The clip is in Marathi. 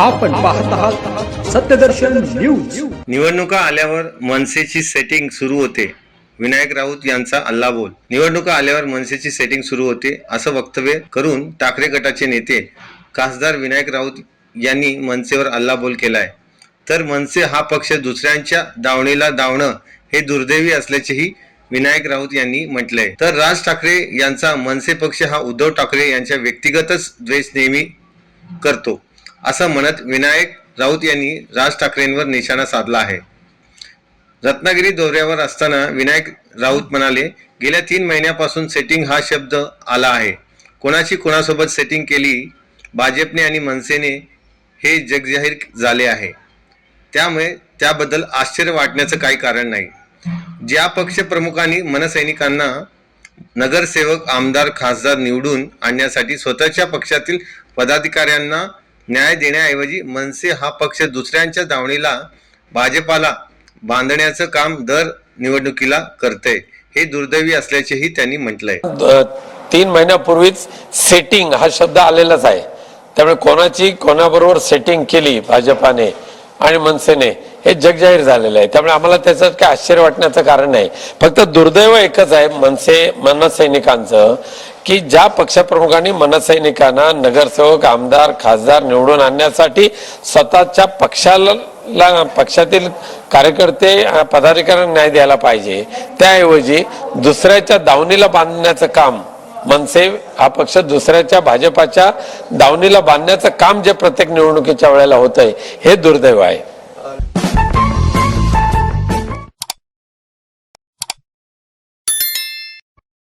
आपण पाहत आहात सत्यदर्शन न्यूज. निवडणुका आल्यावर मनसेची सेटिंग सुरू होते. विनायक राऊत यांचा अल्लाबोल निवडणुका आल्यावर मनसेची सेटिंग सुरू होते असं वक्तव्य करून ठाकरे गटाचे नेते खासदार विनायक राऊत यांनी मनसेवर अल्लाबोल केलाय. तर मनसे हा पक्ष दुसऱ्यांच्या दावणीला दावणं हे दुर्दैवी असल्याचेही विनायक राऊत यांनी म्हटलंय. तर राज ठाकरे यांचा मनसे पक्ष हा उद्धव ठाकरे यांच्या व्यक्तिगतच द्वेष नेहमी करतो. असं म्हणत विनायक राऊत यांनी राज ठाकरेंवर निशाणा साधला आहे. रत्नागिरी दौऱ्यावर असताना विनायक राऊत म्हणाले गेल्या तीन महिन्यापासून सेटिंग हा शब्द आला आहे. कोणाची कोणासोबत सेटिंग केली? भाजपने आणि मनसेने हे जगजाहीर झाले आहे. त्यामुळे त्याबद्दल आश्चर्य वाटण्याचं काही कारण नाही. ज्या पक्ष प्रमुखांनी मनसैनिकांना नगरसेवक आमदार खासदार निवडून आणण्यासाठी स्वतःच्या पक्षातील पदाधिकाऱ्यांना न्याय देण्याऐवजी मनसे हा पक्ष दुसऱ्यांच्या दावणीला भाजपाला बांधण्याचं काम दर निवडणुकीला करतंय हे दुर्दैवी असल्याचेही त्यांनी म्हटलंय. तीन महिन्यापूर्वीच सेटिंग हा शब्द आलेलाच आहे. त्यामुळे कोणाची कोणाबरोबर सेटिंग केली भाजपाने आणि मनसेने हे जगजाहीर झालेलं आहे. त्यामुळे आम्हाला त्याचं काय आश्चर्य वाटण्याचं कारण नाही. फक्त दुर्दैव एकच आहे मनसे मनसैनिकांचं की ज्या पक्षप्रमुखांनी मनसैनिकांना नगरसेवक आमदार खासदार निवडून आणण्यासाठी स्वतःच्या पक्षाला ला- पक्षातील कार्यकर्ते पदाधिकाऱ्यांना न्याय द्यायला पाहिजे. त्याऐवजी दुसऱ्याच्या दावणीला बांधण्याचं काम मनसे हा पक्ष दुसऱ्याच्या भाजपाच्या दावणीला बांधण्याचं काम जे प्रत्येक निवडणुकीच्या वेळेला होत आहे हे दुर्दैव आहे.